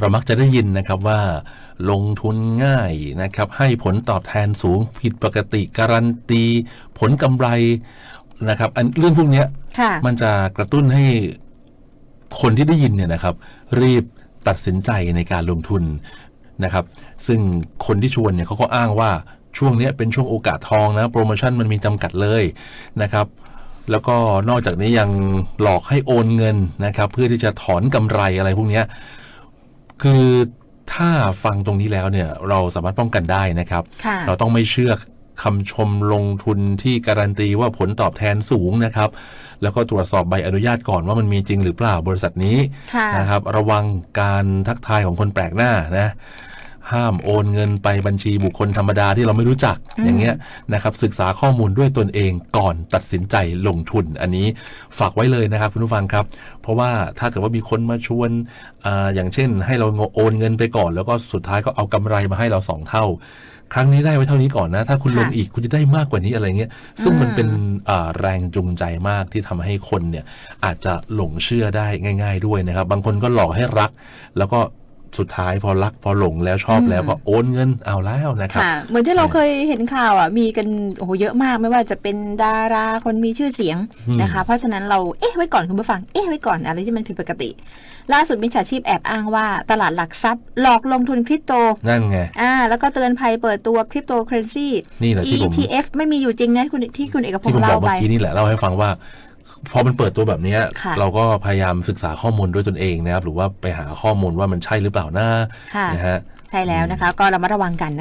เรามักจะได้ยินนะครับว่าลงทุนง่ายนะครับ ให้ผลตอบแทนสูงผิดปกติการันตี ผลกำไรนะครับอันเรื่องพวกเนี้ยค่ะมันจะกระตุ้นให้คนที่ได้ยินเนี่ยนะครับ รีบตัดสินใจในการลงทุนนะครับ ซึ่งคนที่ชวนเนี่ยเขาก็อ้างว่าช่วงเนี้ยเป็นช่วงโอกาสทองนะ โปรโมชั่นมันมีจำกัดเลยนะครับ แล้วก็นอกจากนี้ยังหลอกให้โอนเงินนะครับ เพื่อที่จะถอนกำไรอะไรพวกเนี้ย คือถ้าฟังตรงนี้แล้วเนี่ยเราสามารถป้องกันได้นะครับค่ะเราต้องไม่เชื่อคำชมลงทุนที่การันตีว่าผลตอบแทนสูงนะครับ แล้วก็ตรวจสอบใบอนุญาตก่อนว่ามันมีจริงหรือเปล่าบริษัทนี้ค่ะนะครับ ระวังการทักทายของคนแปลกหน้านะ ห้ามโอนเงินไปบัญชีบุคคลธรรมดาที่เราไม่รู้จักอืมอย่างเงี้ยนะครับศึกษาข้อมูลด้วยตนเองก่อนตัดสินใจลงทุน อันนี้ฝากไว้เลยนะครับคุณผู้ฟังครับ เพราะว่าถ้าเกิดว่ามีคนมาชวนอาอย่างเช่น ให้เราโอนเงินไปก่อน แล้วก็สุดท้ายก็เอากำไรมาให้เราสองเท่าครั้งนี้ได้ไว้เท่านี้ก่อนนะ ถ้าคุณค่ะลงอีกคุณจะได้มากกว่านี้อะไรเงี้ย ซึ่งมันอืมเป็นอ่าแรงจูงใจมากที่ทำให้คนเนี่ยอาจจะหลงเชื่อได้ง่าย ๆด้วยนะครับ บางคนก็หลอกให้รัก แล้วก็ สุดท้ายพอรักพอหลงแล้วชอบแล้วก็โอนเงินเอาแล้วนะครับค่ะเหมือนที่เราเคยเห็นข่าวอะมีกันโอ้โหเยอะมากไม่ว่าจะเป็นดาราคนมีชื่อเสียงอืมนะคะ เพราะฉะนั้นเราเอ๊ะไว้ก่อนคุณผู้ฟังเอ๊ะไว้ก่อนอะไรที่มันผิดปกติ ล่าสุดมิจฉาชีพแอบอ้างว่า ตลาดหลักทรัพย์ หลอกลงทุนคริปโตนั่นไงอ่าแล้วก็เตือนภัยเปิดตัวคริปโตเคอเรนซีนี่แหละที่ผม ETF ไม่มีอยู่จริงนะคุณที่คุณเอกพที่งผมษ์บอเล่ากเมื่ไปอกี้นี่แหละเล่าให้ฟังว่า พอมันเปิดตัวแบบเนี้ยค่ะเราก็พยายามศึกษาข้อมูลด้วยตนเองนะครับ หรือว่าไปหาข้อมูลว่ามันใช่หรือเปล่านะค่ะ นะฮะ ใช่แล้วนะคะ ก็ระมัดระวังกันนะคะ